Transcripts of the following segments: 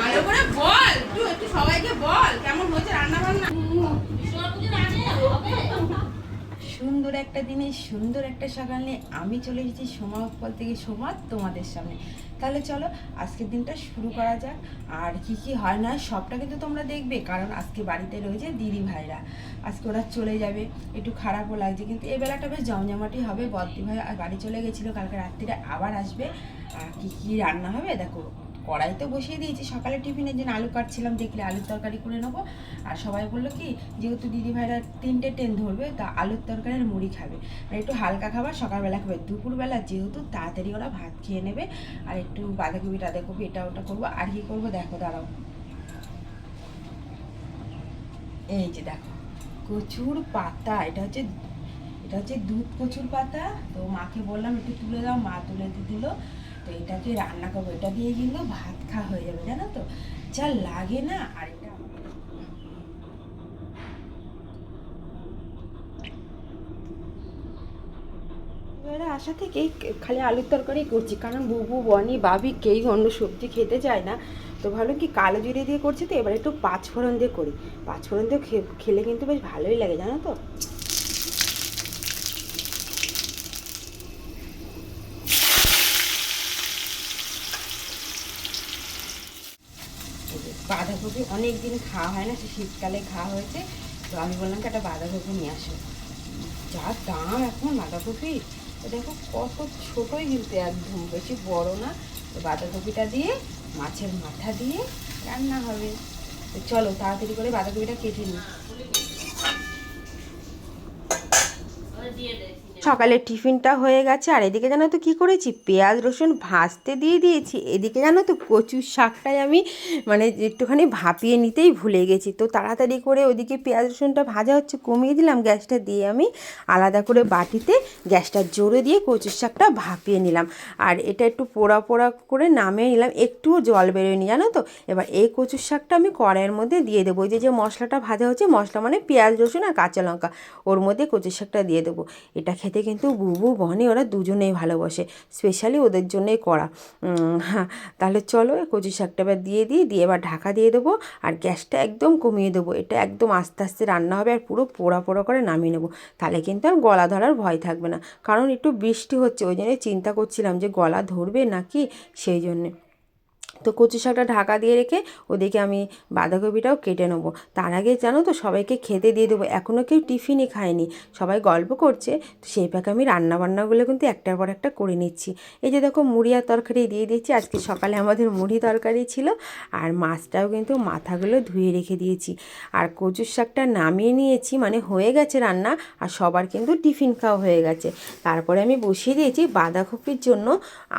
ভালো করে বল। একটু একটু সবাইকে বল, কেমন হয়েছে রান্না বান্না সুন্দর একটা দিনে সুন্দর একটা সকাল নিয়ে আমি চলে এসেছি সোমা উৎপল থেকে সোমা তোমাদের সামনে। তাহলে চলো, আজকের দিনটা শুরু করা যাক। আর কি কি হয় না সবটা কিন্তু তোমরা দেখবে, কারণ আজকে বাড়িতে রয়েছে দিদি ভাইরা। আজকে ওরা চলে যাবে, একটু খারাপও লাগছে, কিন্তু এই বেলাটা বেশ জমজমাটি হবে। বদ্দি ভাই বাড়ি চলে গেছিল, কালকে রাত্রিরে আবার আসবে। আর কি কি রান্না হবে, দেখো। কড়াই তো বসিয়ে দিয়েছি। সকালে টিফিনের জন্য আলু কাটছিলাম, দেখলে আলুর তরকারি করে নেব। আর সবাই বলল কি, যেহেতু দিদি ভাইরা তিনটে ট্রেন ধরবে, তা আলুর তরকারি আর মুড়ি খাবে। আর একটু হালকা খাবার, সকালবেলা খাবে। দুপুরবেলা যেহেতু তাড়াতাড়ি ওরা ভাত খেয়ে নেবে, আর একটু বাঁধাকপি টাধাকপি এটা ওটা করব। আর কি করব দেখো, দাঁড়াও। এই যে দেখো, কচুর পাতা, এটা হচ্ছে এটা হচ্ছে দুধ কচুর পাতা। তো মাকে বললাম, একটু তুলে দাও, মা তুলে দিল। তো এটাকে রান্না করব। এটা দিয়ে কিন্তু ভাত খাওয়া হয়ে যাবে, জানো তো? যা লাগে না, আর এটা এবারে থেকেই খালি আলুর তরকারি করছি, কারণ বুবু, বনি, বাবি কেই অন্য সবজি খেতে চায় না। তো ভালো কি কালো জিরে দিয়ে করছি তো, এবার একটু পাঁচ ফোড়ন দিয়ে করি। পাঁচ ফোড়ন দিয়ে খেলে কিন্তু বেশ ভালোই লাগে, জানো তো? বাঁধাকপি অনেক দিন খাওয়া হয় না, সে শীতকালে খাওয়া হয়েছে। তো আমি বললাম কি, একটা বাঁধাকপি নিয়ে আসো। যা দাম এখন বাঁধাকপি, তো দেখো কত ছোটোই কিন্তু একদম, বেশি বড় না। তো বাঁধাকপিটা দিয়ে, মাছের মাথা দিয়ে রান্না হবে। তো চলো তাড়াতাড়ি করে বাঁধাকপিটা কেটে নিই। সকালের টিফিনটা হয়ে গেছে, আর এদিকে জানো তো কী করেছি? পেঁয়াজ, রসুন ভাজতে দিয়ে দিয়েছি, এদিকে জানো তো কচুর শাকটাই আমি মানে একটুখানি ভাপিয়ে নিতেই ভুলে গেছি। তো তাড়াতাড়ি করে ওদিকে পেঁয়াজ, রসুনটা ভাজা হচ্ছে, কমিয়ে দিলাম গ্যাসটা দিয়ে আমি আলাদা করে বাটিতে গ্যাসটা জোরে দিয়ে কচুর শাকটা ভাপিয়ে নিলাম। আর এটা একটু পোড়া পোড়া করে নামিয়ে নিলাম, একটুও জল বেরোয়নি জানো তো? এবার এই কচুর শাকটা আমি কড়াইয়ের মধ্যে দিয়ে দেবো। ওই যে যে মশলাটা ভাজা হচ্ছে, মশলা মানে পেঁয়াজ, রসুন আর কাঁচা লঙ্কা, ওর মধ্যে কচুর শাকটা দিয়ে দেবো। এটা খেতে কিন্তু বুবু, বনে ওরা দুজনেই ভালোবাসে স্পেশালি ওদের জন্যই করা। হ্যাঁ তাহলে চলো কচু শাকটা এবার দিয়ে দিই, দিয়ে এবার ঢাকা দিয়ে দেবো আর গ্যাসটা একদম কমিয়ে দেবো। এটা একদম আস্তে আস্তে রান্না হবে আর পুরো পোড়া পোড়া করে নামিয়ে নেব। তাহলে কিন্তু আর গলা ধরার ভয় থাকবে না। কারণ একটু বৃষ্টি হচ্ছে, ওই জন্য চিন্তা করছিলাম যে গলা ধরবে নাকি, সেই জন্যে। তো কচু শাকটা ঢাকা দিয়ে রেখে ওদিকে আমি বাঁধাকপিটাও কেটে নেব। তার আগে জানো তো সবাইকে খেতে দিয়ে দেবো। এখনও কেউ টিফিনই খায়নি। সবাই গল্প করছে। তো সেই পাকে আমি রান্না বান্নাগুলো কিন্তু একটার পর একটা করে নিচ্ছি। এই যে দেখো মুড়ি আর তরকারি দিয়ে দিচ্ছি আজকে সকালে আমাদের মুড়ি তরকারি ছিল আর মাছটাও কিন্তু মাথাগুলো ধুয়ে রেখে দিয়েছি। আর কচুর শাকটা নামিয়ে নিয়েছি। মানে হয়ে গেছে রান্না আর সবার কিন্তু টিফিন খাওয়া হয়ে গেছে। তারপরে আমি বসিয়ে দিয়েছি বাঁধাকপির জন্য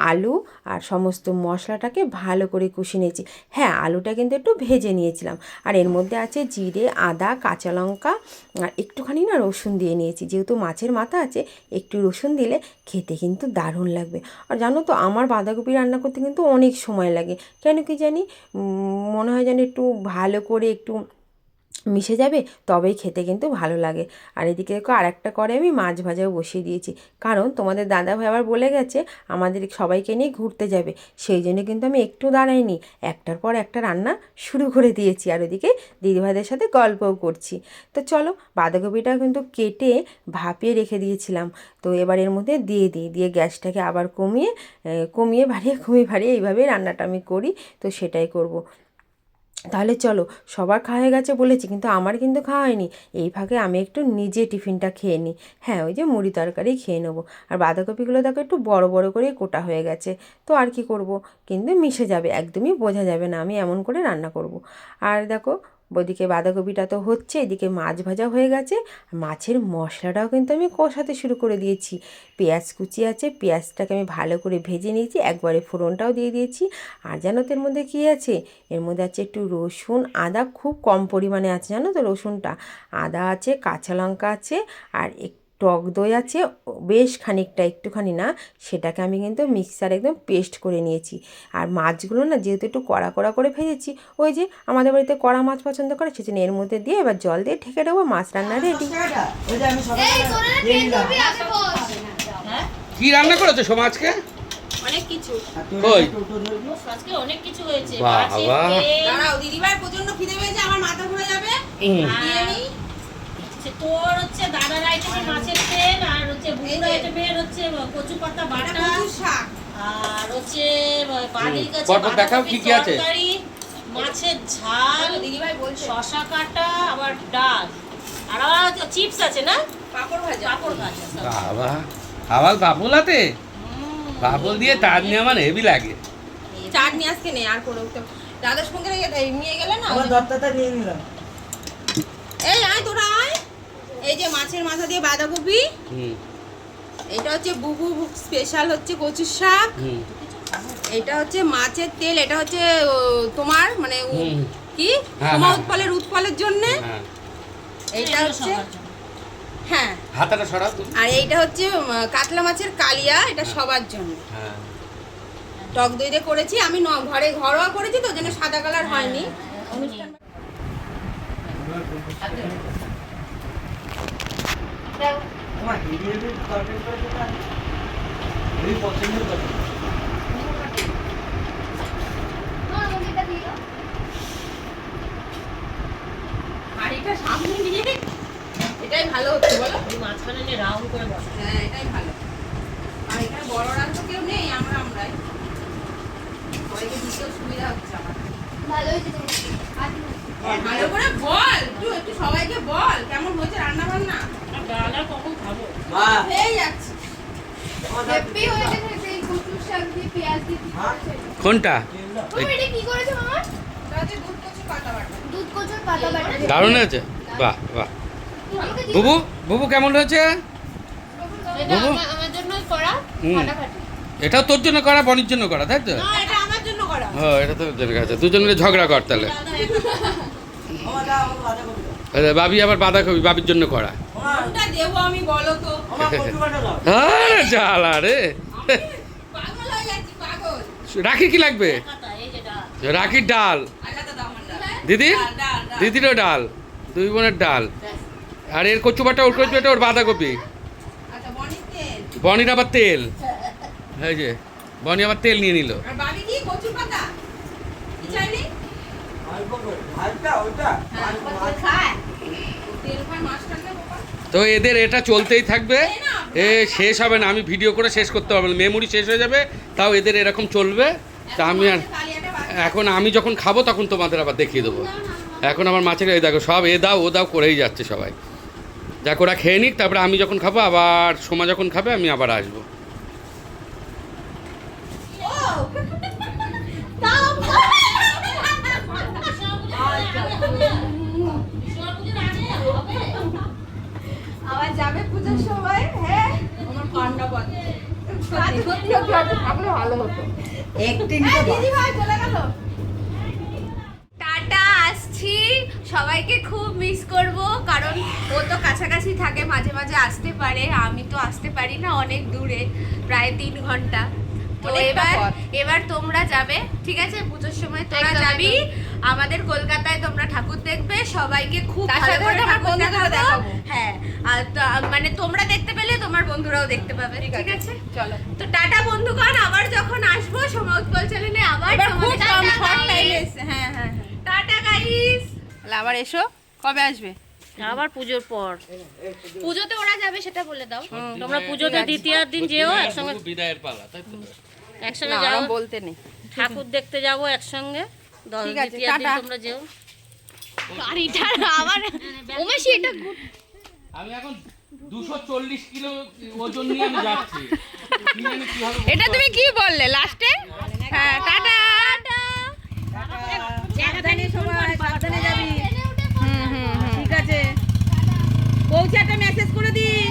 আলু আর সমস্ত মশলাটাকে ভালো করে কষিয়ে নিয়েছি। হ্যাঁ আলুটা কিন্তু একটু ভেজে নিয়েছিলাম। আর এর মধ্যে আছে জিরে, আদা, কাঁচা লঙ্কা, আর একটুখানি না রসুন দিয়ে নিয়েছি। যেহেতু মাছের মাথা আছে, একটু রসুন দিলে খেতে কিন্তু দারুণ লাগবে। আর জানো তো, আমার বাঁধাকপি রান্না করতে কিন্তু অনেক সময় লাগে। কেন কি জানি মনে হয় যেন একটু ভালো করে একটু মিশে যাবে, তবেই খেতে কিন্তু ভালো লাগে। আর এদিকে দেখো আরেকটা করে আমি মাছ ভাজাও বসিয়ে দিয়েছি। কারণ তোমাদের দাদা ভাই আবার বলে গেছে, আমাদের সবাইকে নিয়ে ঘুরতে যাবে। সেই জন্য কিন্তু আমি একটু দাঁড়াইনি। একটার পর একটা রান্না শুরু করে দিয়েছি। আর ওদিকে দিদিভাইদের সাথে গল্পও করছি। তো চলো, বাঁধাকপিটা কিন্তু কেটে ভাপিয়ে রেখে দিয়েছিলাম। তো এবার এর মধ্যে দিয়ে দিই। দিয়ে গ্যাসটাকে আবার কমিয়ে কমিয়ে বাড়িয়ে কমিয়ে বাড়িয়ে এইভাবেই রান্নাটা আমি করি। তো সেটাই করব। তাহলে চলো, সবার খাওয়া হয়ে গেছে বলেছি, কিন্তু আমার কিন্তু খাওয়া হয়নি। এই ফাঁকে আমি একটু নিজে টিফিনটা খেয়ে নিই। হ্যাঁ ওই যে মুড়ি তরকারি খেয়ে নেব। আর বাঁধাকপিগুলো দেখো একটু বড় বড় করে কোটা হয়ে গেছে। তো আর কি করব? কিন্তু মিশে যাবে, একদমই বোঝা যাবে না আমি এমন করে রান্না করব। আর দেখো ওদিকে বাঁধাকপিটা তো হচ্ছে, এদিকে মাছ ভাজা হয়ে গেছে মাছের মশলাটাও কিন্তু আমি কষাতে শুরু করে দিয়েছি। পেঁয়াজ কুচি আছে, পেঁয়াজটাকে আমি ভালো করে ভেজে নিয়েছি, একবারে ফোড়নটাও দিয়ে দিয়েছি। আর জানো তো এর মধ্যে কী আছে? এর মধ্যে আছে একটু রসুন, আদা, খুব কম পরিমাণে আছে জানো তো রসুনটা। আদা আছে, কাঁচা লঙ্কা আছে, আর একটু টক দই আছে বেশ খানিকটা একটুখানি না সেটাকে আমি কিন্তু মিক্সার একদম পেস্ট করে নিয়েছি। আর মাছগুলো না যেহেতু একটু কড়া কড়া করে ভেজেছি ওই যে আমাদের বাড়িতে কড়া মাছ পছন্দ করে সেজন্য এর মধ্যে দিয়ে এবার জল দিয়ে ঢেকে দেবো মাছ রান্না রেডি ওই যে আমি সকালে এই তোরা ট্রেন ধরবি আগে বস। কি রান্না করেছ সমাজকে অনেক কিছু। কই? আজকে অনেক কিছু হয়েছে। বাবা। দাঁড়াও দিদিভাই প্রচণ্ড খিদে পেয়েছে আমার মাথা ঘুরে যাবে। হচ্ছে তোর হচ্ছে দাদার আইটেমের মাছের তেল আর হচ্ছে আইটেমের হচ্ছে কচু পাতা বাটা আর হচ্ছে বাড়ির কাছে দেখাও কি কি আছে? মাছের ঝাল দিদিভাই বলছে। শশা কাটা আবার ডাল। আর আবার চিপস আছে না? পাপড় ভাজা। পাপড় ভাজা বাবা আবার বাবুলাতে? বাবুল দিয়ে তার নিয়ে আমার হেভি লাগে। চাটনি আজকে নেই আর করে উঠতে দাদার সঙ্গে নিয়ে গেলে না? আমার দত্তাটা নিয়ে নিলাম। এই আয় তোরা। এই যে মাছের মাথা দিয়ে বাঁধাকপি। হুম। এটা হচ্ছে বুবু স্পেশাল হচ্ছে কচুর শাক। হুম। এটা হচ্ছে মাছের তেল এটা হচ্ছে তোমার মানে কি? তোমার তোমা হ্যাঁ। উৎপলের উৎপলের জন্য। হ্যাঁ। এইটা এগুলো হচ্ছে হ্যাঁ। হাতাটা সরাও তুমি। আর এইটা হচ্ছে কাতলা মাছের কালিয়া এটা সবার জন্য। হ্যাঁ। টক দই দিয়ে করেছি আমি ঘরে ঘরোয়া করেছি তো যেন সাদা কালার হয়নি। অনুষ্ঠান আমার হেভি হেভি তরকারি করে দিতে হেভি পছন্দের করে হাঁড়িটা সামনে নিয়ে এটাই ভালো হচ্ছে বলো। ওই মাঝখানে নিয়ে রাউন্ড করে বসে। হ্যাঁ এটাই ভালো। আর এখানে বড়রা তো কেউ নেই আমরা আমরাই। সবাইকে দিতেও সুবিধা হচ্ছে আমার। ভালো করে বল একটু সবাইকে বল কেমন হয়েছে রান্না বান্না কখন খাব? হয়ে যাচ্ছে? কোনটা? মামা, এটা কি করেছে মামা? এটা হচ্ছে দুধ কচু পাতা বাটা। দুধ কচুর পাতা বাটা। দারুণ হয়েছে। বাহ বাহ। বুবু বুবু কেমন হয়েছে? বাবু? এটাও তোর জন্য করা বনির জন্য করা তাই তো? না এটা তোর দুজন মিলে ঝগড়া কর তাহলে। করবে বাবি আবার বাঁধাকপি বাবির জন্য করা। আমার কোনটা দেবো আমি বলো তো? আমার কচু বাটা দাও। আরে জ্বালা রে। পাগল হয়ে যাচ্ছি পাগল। রাখি কি লাগবে? রাখির ডাল। আচ্ছা তো। দিদি। দিদিরও ডাল। দুই বোনের ডাল। আর এর কচু বাটা ওর কচু বাটা ওর বাঁধাকপি। আচ্ছা বনির বনির আবার তেল। এই যে বনি আবার তেল নিয়ে নিল আর বাবি কি কচুর পাতা কি চাইনি অল্প করে ভাতটা ওটা হ্যাঁ ভাত খায় তেল খায় মাছটা খায় বাবা তো এদের এটা চলতেই থাকবে। এ শেষ হবে না, আমি ভিডিও করে শেষ করতে পারব না। মেমোরি শেষ হয়ে যাবে, তাও এদের এরকম চলবে। তা আমি আর এখন আমি যখন খাব, তখন তোমাদের আবার দেখিয়ে দেবো। এখন আমার মাছের, এই দেখো সব এ দাও, ও দাও, করেই যাচ্ছে সবাই। যাক, ওরা খেয়ে নিক, তারপরে আমি যখন খাব, আবার সোমা যখন খাবে, আমি আবার আসব। টাটা, আসছি। সবাইকে খুব মিস করব, কারণ ও তো কাছাকাছি থাকে, মাঝে মাঝে আসতে পারে। আমি তো আসতে পারি না অনেক দূরে, প্রায় তিন ঘণ্টা। তো এবার এবার তোমরা যাবে ঠিক আছে? পুজোর সময় তোরা যাবি। আমাদের কলকাতায় তোমরা ঠাকুর দেখবে সবাইকে খুব ভালো করে ঠাকুর দেখাবো। দেখাবো। হ্যাঁ আর মানে তোমরা দেখতে পেলে তোমার বন্ধুরাও দেখতে পাবে ঠিক আছে চলো। তো টাটা বন্ধুগণ আবার যখন আসব সময় উৎপল চ্যানেলে আবার হ্যাঁ হ্যাঁ হ্যাঁ। টাটা গাইস আবার এসো কবে আসবে? আবার পুজোর পর। পুজোতে ওরা যাবে সেটা বলে দাও। তোমরা পুজোতে দ্বিতীয় দিন যেও একসঙ্গে বিদায়ের পালা তাই তো? একসঙ্গে যাও। বলতে নেই। ঠাকুর দেখতে যাব একসঙ্গে। তোমরা যেও। এটা তুমি বললে লাস্টে? হ্যাঁ টাটা। হুম হুম ঠিক আছে। মেসেজ করে দিই